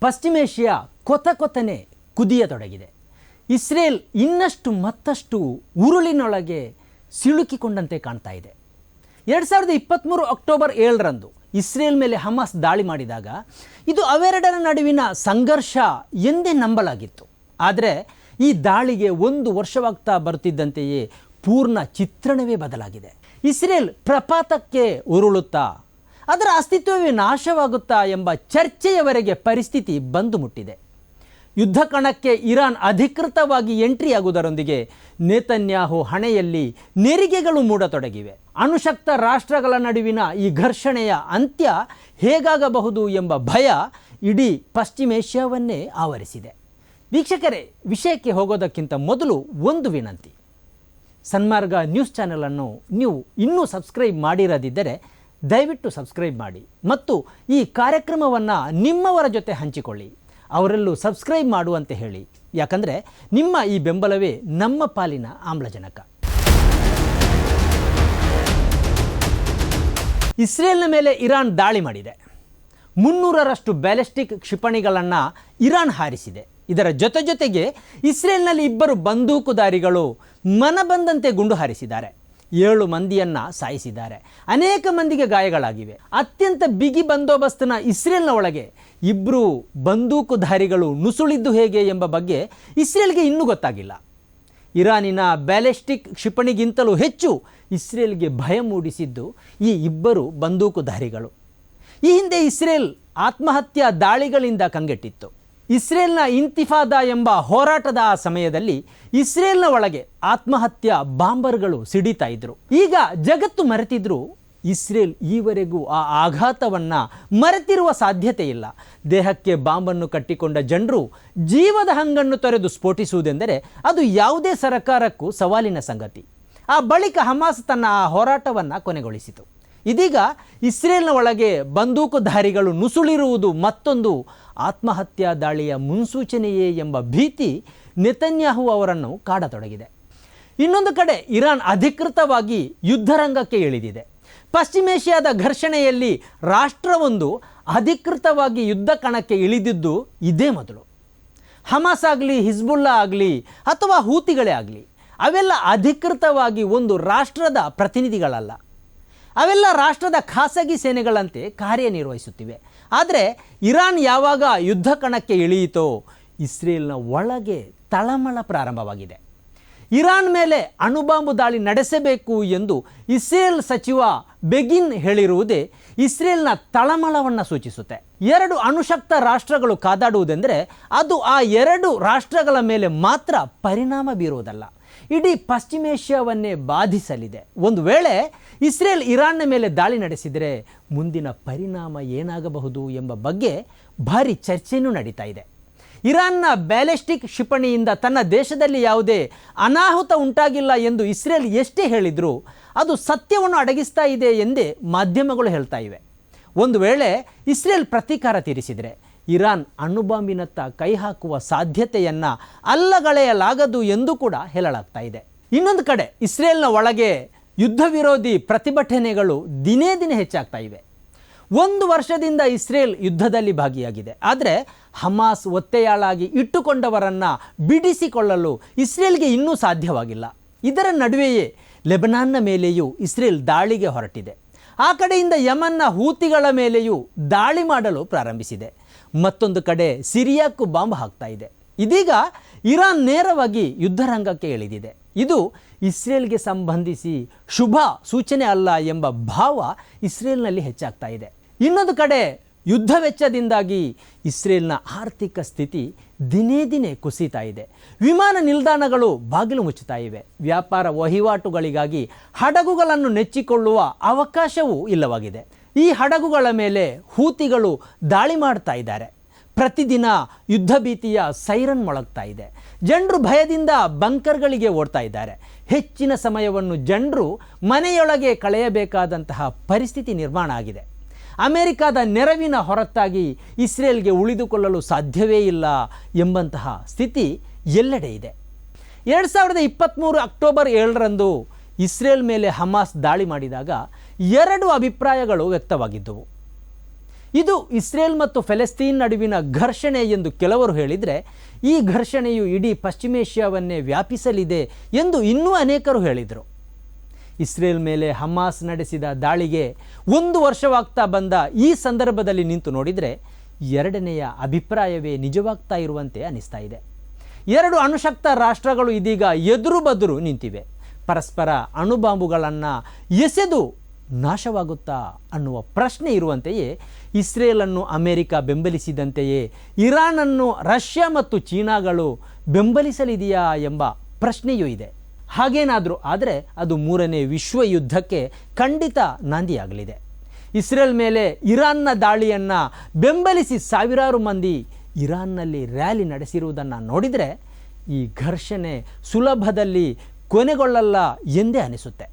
ಪಶ್ಚಿಮೇಷ್ಯಾ ಕೊತ ಕೊತನೆ ಕುದಿಯತೊಡಗಿದೆ. Israel ಇನ್ನಷ್ಟು ಮತ್ತಷ್ಟು ಉರುಳಿನೊಳಗೆ ಸಿಲುಕಿಕೊಂಡಂತೆ ಕಾಣ್ತಾ ಇದೆ. ಎರಡು ಸಾವಿರದ ಇಪ್ಪತ್ತ್ಮೂರು ಅಕ್ಟೋಬರ್ ಏಳರಂದು ಇಸ್ರೇಲ್ ಮೇಲೆ ಹಮಾಸ್ ದಾಳಿ ಮಾಡಿದಾಗ ಇದು ಅವೆರಡರ ನಡುವಿನ ಸಂಘರ್ಷ ಎಂದೇ ನಂಬಲಾಗಿತ್ತು. ಆದರೆ ಈ ದಾಳಿಗೆ ಒಂದು ವರ್ಷವಾಗ್ತಾ ಬರುತ್ತಿದ್ದಂತೆಯೇ ಪೂರ್ಣ ಚಿತ್ರಣವೇ ಬದಲಾಗಿದೆ. ಇಸ್ರೇಲ್ ಪ್ರಪಾತಕ್ಕೆ ಉರುಳುತ್ತಾ ಅದರ ಅಸ್ತಿತ್ವವೇ ನಾಶವಾಗುತ್ತಾ ಎಂಬ ಚರ್ಚೆಯವರೆಗೆ ಪರಿಸ್ಥಿತಿ ಬಂದು ಮುಟ್ಟಿದೆ ಯುದ್ಧ ಕಣಕ್ಕೆ ಇರಾನ್ ಅಧಿಕೃತವಾಗಿ ಎಂಟ್ರಿ ಆಗುವುದರೊಂದಿಗೆ ನೇತನ್ಯಾಹು ಹಣೆಯಲ್ಲಿ ನೆರಿಗೆಗಳು ಮೂಡತೊಡಗಿವೆ. ಅಣುಶಕ್ತ ರಾಷ್ಟ್ರಗಳ ನಡುವಿನ ಈ ಘರ್ಷಣೆಯ ಅಂತ್ಯ ಹೇಗಾಗಬಹುದು ಎಂಬ ಭಯ ಇಡೀ ಪಶ್ಚಿಮೇಷ್ಯಾವನ್ನೇ ಆವರಿಸಿದೆ. ವೀಕ್ಷಕರೇ, ವಿಷಯಕ್ಕೆ ಹೋಗೋದಕ್ಕಿಂತ ಮೊದಲು ಒಂದು ವಿನಂತಿ. ಸನ್ಮಾರ್ಗ ನ್ಯೂಸ್ ಚಾನೆಲನ್ನು ನೀವು ಇನ್ನೂ ಸಬ್ಸ್ಕ್ರೈಬ್ ಮಾಡಿರದಿದ್ದರೆ ದಯವಿಟ್ಟು ಸಬ್ಸ್ಕ್ರೈಬ್ ಮಾಡಿ ಮತ್ತು ಈ ಕಾರ್ಯಕ್ರಮವನ್ನು ನಿಮ್ಮವರ ಜೊತೆ ಹಂಚಿಕೊಳ್ಳಿ. ಅವರಲ್ಲೂ ಸಬ್ಸ್ಕ್ರೈಬ್ ಮಾಡುವಂತೆ ಹೇಳಿ. ಯಾಕಂದರೆ ನಿಮ್ಮ ಈ ಬೆಂಬಲವೇ ನಮ್ಮ ಪಾಲಿನ ಆಮ್ಲಜನಕ. ಇಸ್ರೇಲ್ನ ಮೇಲೆ ಇರಾನ್ ದಾಳಿ ಮಾಡಿದೆ. ಮುನ್ನೂರರಷ್ಟು ಬ್ಯಾಲಿಸ್ಟಿಕ್ ಕ್ಷಿಪಣಿಗಳನ್ನು ಇರಾನ್ ಹಾರಿಸಿದೆ. ಇದರ ಜೊತೆ ಜೊತೆಗೆ ಇಸ್ರೇಲ್ನಲ್ಲಿ ಇಬ್ಬರು ಬಂದೂಕುದಾರಿಗಳು ಮನಬಂದಂತೆ ಗುಂಡು ಹಾರಿಸಿದ್ದಾರೆ. ಏಳು ಮಂದಿಯನ್ನ ಸಾಯಿಸಿದ್ದಾರೆ. ಅನೇಕ ಮಂದಿಗೆ ಗಾಯಗಳಾಗಿವೆ. ಅತ್ಯಂತ ಬಿಗಿ ಬಂದೋಬಸ್ತ್ನ ಇಸ್ರೇಲ್ನ ಒಳಗೆ ಇಬ್ಬರು ಬಂದೂಕುಧಾರಿಗಳು ನುಸುಳಿದ್ದು ಹೇಗೆ ಎಂಬ ಬಗ್ಗೆ ಇಸ್ರೇಲ್ಗೆ ಇನ್ನೂ ಗೊತ್ತಾಗಿಲ್ಲ. ಇರಾನಿನ ಬ್ಯಾಲೆಸ್ಟಿಕ್ ಕ್ಷಿಪಣಿಗಿಂತಲೂ ಹೆಚ್ಚು ಇಸ್ರೇಲ್ಗೆ ಭಯ ಮೂಡಿಸಿದ್ದು ಈ ಇಬ್ಬರು ಬಂದೂಕುಧಾರಿಗಳು. ಈ ಹಿಂದೆ ಇಸ್ರೇಲ್ ಆತ್ಮಹತ್ಯಾ ದಾಳಿಗಳಿಂದ ಕಂಗೆಟ್ಟಿತ್ತು. ಇಸ್ರೇಲ್ನ ಇಂತಿಫಾದ ಎಂಬ ಹೋರಾಟದ ಆ ಸಮಯದಲ್ಲಿ ಇಸ್ರೇಲ್ನ ಒಳಗೆ ಆತ್ಮಹತ್ಯಾ ಬಾಂಬರ್ಗಳು ಸಿಡಿತಾ ಇದ್ರು. ಈಗ ಜಗತ್ತು ಮರೆತಿದ್ರು, ಇಸ್ರೇಲ್ ಈವರೆಗೂ ಆ ಆಘಾತವನ್ನು ಮರೆತಿರುವ ಸಾಧ್ಯತೆ ಇಲ್ಲ. ದೇಹಕ್ಕೆ ಬಾಂಬನ್ನು ಕಟ್ಟಿಕೊಂಡ ಜನರು ಜೀವದ ಹಂಗನ್ನು ತೊರೆದು ಸ್ಫೋಟಿಸುವುದೆಂದರೆ ಅದು ಯಾವುದೇ ಸರಕಾರಕ್ಕೂ ಸವಾಲಿನ ಸಂಗತಿ. ಆ ಬಳಿಕ ಹಮಾಸ್ ತನ್ನ ಆ ಹೋರಾಟವನ್ನು ಕೊನೆಗೊಳಿಸಿತು. ಇದೀಗ ಇಸ್ರೇಲ್ನ ಒಳಗೆ ಬಂದೂಕುಧಾರಿಗಳು ನುಸುಳಿರುವುದು ಮತ್ತೊಂದು ಆತ್ಮಹತ್ಯಾ ದಾಳಿಯ ಮುನ್ಸೂಚನೆಯೇ ಎಂಬ ಭೀತಿ ನೆತನ್ಯಾಹು ಅವರನ್ನು ಕಾಡತೊಡಗಿದೆ. ಇನ್ನೊಂದು ಕಡೆ ಇರಾನ್ ಅಧಿಕೃತವಾಗಿ ಯುದ್ಧರಂಗಕ್ಕೆ ಇಳಿದಿದೆ. ಪಶ್ಚಿಮೇಷ್ಯಾದ ಘರ್ಷಣೆಯಲ್ಲಿ ರಾಷ್ಟ್ರವೊಂದು ಅಧಿಕೃತವಾಗಿ ಯುದ್ಧ ಕಣಕ್ಕೆ ಇಳಿದಿದ್ದು ಇದೇ ಮೊದಲು. ಹಮಾಸ್ ಆಗಲಿ, ಹಿಜ್ಬುಲ್ಲಾ ಆಗಲಿ ಅಥವಾ ಹೂತಿಗಳೇ ಆಗಲಿ, ಅವೆಲ್ಲ ಅಧಿಕೃತವಾಗಿ ಒಂದು ರಾಷ್ಟ್ರದ ಪ್ರತಿನಿಧಿಗಳಲ್ಲ. ಅವೆಲ್ಲ ರಾಷ್ಟ್ರದ ಖಾಸಗಿ ಸೇನೆಗಳಂತೆ ಕಾರ್ಯನಿರ್ವಹಿಸುತ್ತಿವೆ. ಆದರೆ ಇರಾನ್ ಯಾವಾಗ ಯುದ್ಧ ಕಣಕ್ಕೆ ಇಳಿಯಿತೋ ಇಸ್ರೇಲ್ನ ಒಳಗೆ ತಳಮಳ ಪ್ರಾರಂಭವಾಗಿದೆ. ಇರಾನ್ ಮೇಲೆ ಅಣುಬಾಂಬು ದಾಳಿ ನಡೆಸಬೇಕು ಎಂದು ಇಸ್ರೇಲ್ ಸಚಿವ ಬೆಗಿನ್ ಹೇಳಿರುವುದೇ ಇಸ್ರೇಲ್ನ ತಳಮಳವನ್ನು ಸೂಚಿಸುತ್ತೆ. ಎರಡು ಅಣುಶಕ್ತ ರಾಷ್ಟ್ರಗಳು ಕಾದಾಡುವುದೆಂದರೆ ಅದು ಆ ಎರಡು ರಾಷ್ಟ್ರಗಳ ಮೇಲೆ ಮಾತ್ರ ಪರಿಣಾಮ ಬೀರುವುದಲ್ಲ. ಇಡೀ ಪಶ್ಚಿಮೇಷ್ಯಾವನ್ನೇ ಬಾಧಿಸಲಿದೆ. ಒಂದು ವೇಳೆ ಇಸ್ರೇಲ್ ಇರಾನ್ನ ಮೇಲೆ ದಾಳಿ ನಡೆಸಿದರೆ ಮುಂದಿನ ಪರಿಣಾಮ ಏನಾಗಬಹುದು ಎಂಬ ಬಗ್ಗೆ ಭಾರಿ ಚರ್ಚೆಯೂ ನಡೀತಾ ಇದೆ. ಇರಾನ್ನ ಬ್ಯಾಲಿಸ್ಟಿಕ್ ಕ್ಷಿಪಣಿಯಿಂದ ತನ್ನ ದೇಶದಲ್ಲಿ ಯಾವುದೇ ಅನಾಹುತ ಉಂಟಾಗಿಲ್ಲ ಎಂದು ಇಸ್ರೇಲ್ ಎಷ್ಟೇ ಹೇಳಿದರೂ ಅದು ಸತ್ಯವನ್ನು ಅಡಗಿಸ್ತಾ ಇದೆ ಎಂದೇ ಮಾಧ್ಯಮಗಳು ಹೇಳ್ತಾ ಇವೆ. ಒಂದು ವೇಳೆ ಇಸ್ರೇಲ್ ಪ್ರತೀಕಾರ ತೀರಿಸಿದರೆ ಇರಾನ್ ಅಣುಬಾಂಬಿನತ್ತ ಕೈ ಹಾಕುವ ಸಾಧ್ಯತೆಯನ್ನು ಅಲ್ಲಗಳೆಯಲಾಗದು ಎಂದು ಕೂಡ ಹೇಳಲಾಗ್ತಾ ಇದೆ. ಇನ್ನೊಂದು ಕಡೆ ಇಸ್ರೇಲ್ನ ಒಳಗೆ ಯುದ್ಧ ವಿರೋಧಿ ಪ್ರತಿಭಟನೆಗಳು ದಿನೇ ದಿನೇ ಹೆಚ್ಚಾಗ್ತಾ ಇವೆ. ಒಂದು ವರ್ಷದಿಂದ ಇಸ್ರೇಲ್ ಯುದ್ಧದಲ್ಲಿ ಭಾಗಿಯಾಗಿದೆ. ಆದರೆ ಹಮಾಸ್ ಒತ್ತೆಯಾಳಾಗಿ ಇಟ್ಟುಕೊಂಡವರನ್ನು ಬಿಡಿಸಿಕೊಳ್ಳಲು ಇಸ್ರೇಲ್ಗೆ ಇನ್ನೂ ಸಾಧ್ಯವಾಗಿಲ್ಲ. ಇದರ ನಡುವೆಯೇ ಲೆಬನಾನ್ನ ಮೇಲೆಯೂ ಇಸ್ರೇಲ್ ದಾಳಿಗೆ ಹೊರಟಿದೆ. ಆ ಕಡೆಯಿಂದ ಯಮನ್ನ ಹೂತಿಗಳ ಮೇಲೆಯೂ ದಾಳಿ ಮಾಡಲು ಪ್ರಾರಂಭಿಸಿದೆ. ಮತ್ತೊಂದು ಕಡೆ ಸಿರಿಯಾಕ್ಕೂ ಬಾಂಬ್ ಹಾಕ್ತಾ ಇದೆ. ಇದೀಗ ಇರಾನ್ ನೇರವಾಗಿ ಯುದ್ಧರಂಗಕ್ಕೆ ಇಳಿದಿದೆ. ಇದು ಇಸ್ರೇಲ್ಗೆ ಸಂಬಂಧಿಸಿ ಶುಭ ಸೂಚನೆ ಅಲ್ಲ ಎಂಬ ಭಾವ ಇಸ್ರೇಲ್ನಲ್ಲಿ ಹೆಚ್ಚಾಗ್ತಾ ಇದೆ. ಇನ್ನೊಂದು ಕಡೆ ಯುದ್ಧ ವೆಚ್ಚದಿಂದಾಗಿ ಇಸ್ರೇಲ್ನ ಆರ್ಥಿಕ ಸ್ಥಿತಿ ದಿನೇ ದಿನೇ ಕುಸಿತಾ ಇದೆ. ವಿಮಾನ ನಿಲ್ದಾಣಗಳು ಬಾಗಿಲು ಮುಚ್ಚುತ್ತಾ ಇವೆ. ವ್ಯಾಪಾರ ವಹಿವಾಟುಗಳಿಗಾಗಿ ಹಡಗುಗಳನ್ನು ನೆಚ್ಚಿಕೊಳ್ಳುವ ಅವಕಾಶವೂ ಇಲ್ಲವಾಗಿದೆ. ಈ ಹಡಗುಗಳ ಮೇಲೆ ಹೂತಿಗಳು ದಾಳಿ ಮಾಡ್ತಾ ಇದ್ದಾರೆ. ಪ್ರತಿದಿನ ಯುದ್ಧ ಭೀತಿಯ ಸೈರನ್ ಮೊಳಗ್ತಾ ಇದೆ. ಜನರು ಭಯದಿಂದ ಬಂಕರ್ಗಳಿಗೆ ಓಡ್ತಾ ಇದ್ದಾರೆ. ಹೆಚ್ಚಿನ ಸಮಯವನ್ನು ಜನರು ಮನೆಯೊಳಗೆ ಕಳೆಯಬೇಕಾದಂತಹ ಪರಿಸ್ಥಿತಿ ನಿರ್ಮಾಣ ಆಗಿದೆ. ಅಮೆರಿಕದ ನೆರವಿನ ಹೊರತಾಗಿ ಇಸ್ರೇಲ್ಗೆ ಉಳಿದುಕೊಳ್ಳಲು ಸಾಧ್ಯವೇ ಇಲ್ಲ ಎಂಬಂತಹ ಸ್ಥಿತಿ ಎಲ್ಲೆಡೆ ಇದೆ. ಎರಡು ಸಾವಿರದ ಇಪ್ಪತ್ತ್ಮೂರು ಅಕ್ಟೋಬರ್ ಏಳರಂದು ಇಸ್ರೇಲ್ ಮೇಲೆ ಹಮಾಸ್ ದಾಳಿ ಮಾಡಿದಾಗ ಎರಡು ಅಭಿಪ್ರಾಯಗಳು ವ್ಯಕ್ತವಾಗಿದ್ದವು. ಇದು ಇಸ್ರೇಲ್ ಮತ್ತು ಫೆಲೆಸ್ತೀನ್ ನಡುವಿನ ಘರ್ಷಣೆ ಎಂದು ಕೆಲವರು ಹೇಳಿದರೆ, ಈ ಘರ್ಷಣೆಯು ಇಡೀ ಪಶ್ಚಿಮೇಷ್ಯಾವನ್ನೇ ವ್ಯಾಪಿಸಲಿದೆ ಎಂದು ಇನ್ನೂ ಅನೇಕರು ಹೇಳಿದರು. ಇಸ್ರೇಲ್ ಮೇಲೆ ಹಮಾಸ್ ನಡೆಸಿದ ದಾಳಿಗೆ ಒಂದು ವರ್ಷವಾಗ್ತಾ ಬಂದ ಈ ಸಂದರ್ಭದಲ್ಲಿ ನಿಂತು ನೋಡಿದರೆ, ಎರಡನೆಯ ಅಭಿಪ್ರಾಯವೇ ನಿಜವಾಗ್ತಾ ಇರುವಂತೆ ಅನಿಸ್ತಾ ಇದೆ. ಎರಡು ಅಣುಶಕ್ತ ರಾಷ್ಟ್ರಗಳು ಇದೀಗ ಎದುರು ಬದುರು ನಿಂತಿವೆ. ಪರಸ್ಪರ ಅಣುಬಾಂಬುಗಳನ್ನು ಎಸೆದು ನಾಶವಾಗುತ್ತಾ ಅನ್ನುವ ಪ್ರಶ್ನೆ ಇರುವಂತೆಯೇ ಇಸ್ರೇಲನ್ನು ಅಮೆರಿಕ ಬೆಂಬಲಿಸಿದಂತೆಯೇ ಇರಾನನ್ನು ರಷ್ಯಾ ಮತ್ತು ಚೀನಾಗಳು ಬೆಂಬಲಿಸಲಿದೆಯಾ ಎಂಬ ಪ್ರಶ್ನೆಯೂ ಇದೆ. ಹಾಗೇನಾದರೂ ಆದರೆ ಅದು ಮೂರನೇ ವಿಶ್ವ ಯುದ್ಧಕ್ಕೆ ಖಂಡಿತ ನಾಂದಿಯಾಗಲಿದೆ. ಇಸ್ರೇಲ್ ಮೇಲೆ ಇರಾನ್ನ ದಾಳಿಯನ್ನು ಬೆಂಬಲಿಸಿ ಸಾವಿರಾರು ಮಂದಿ ಇರಾನ್ನಲ್ಲಿ ರ್ಯಾಲಿ ನಡೆಸಿರುವುದನ್ನು ನೋಡಿದರೆ ಈ ಘರ್ಷಣೆ ಸುಲಭದಲ್ಲಿ ಕೊನೆಗೊಳ್ಳಲ್ಲ ಎಂದೇ ಅನಿಸುತ್ತೆ.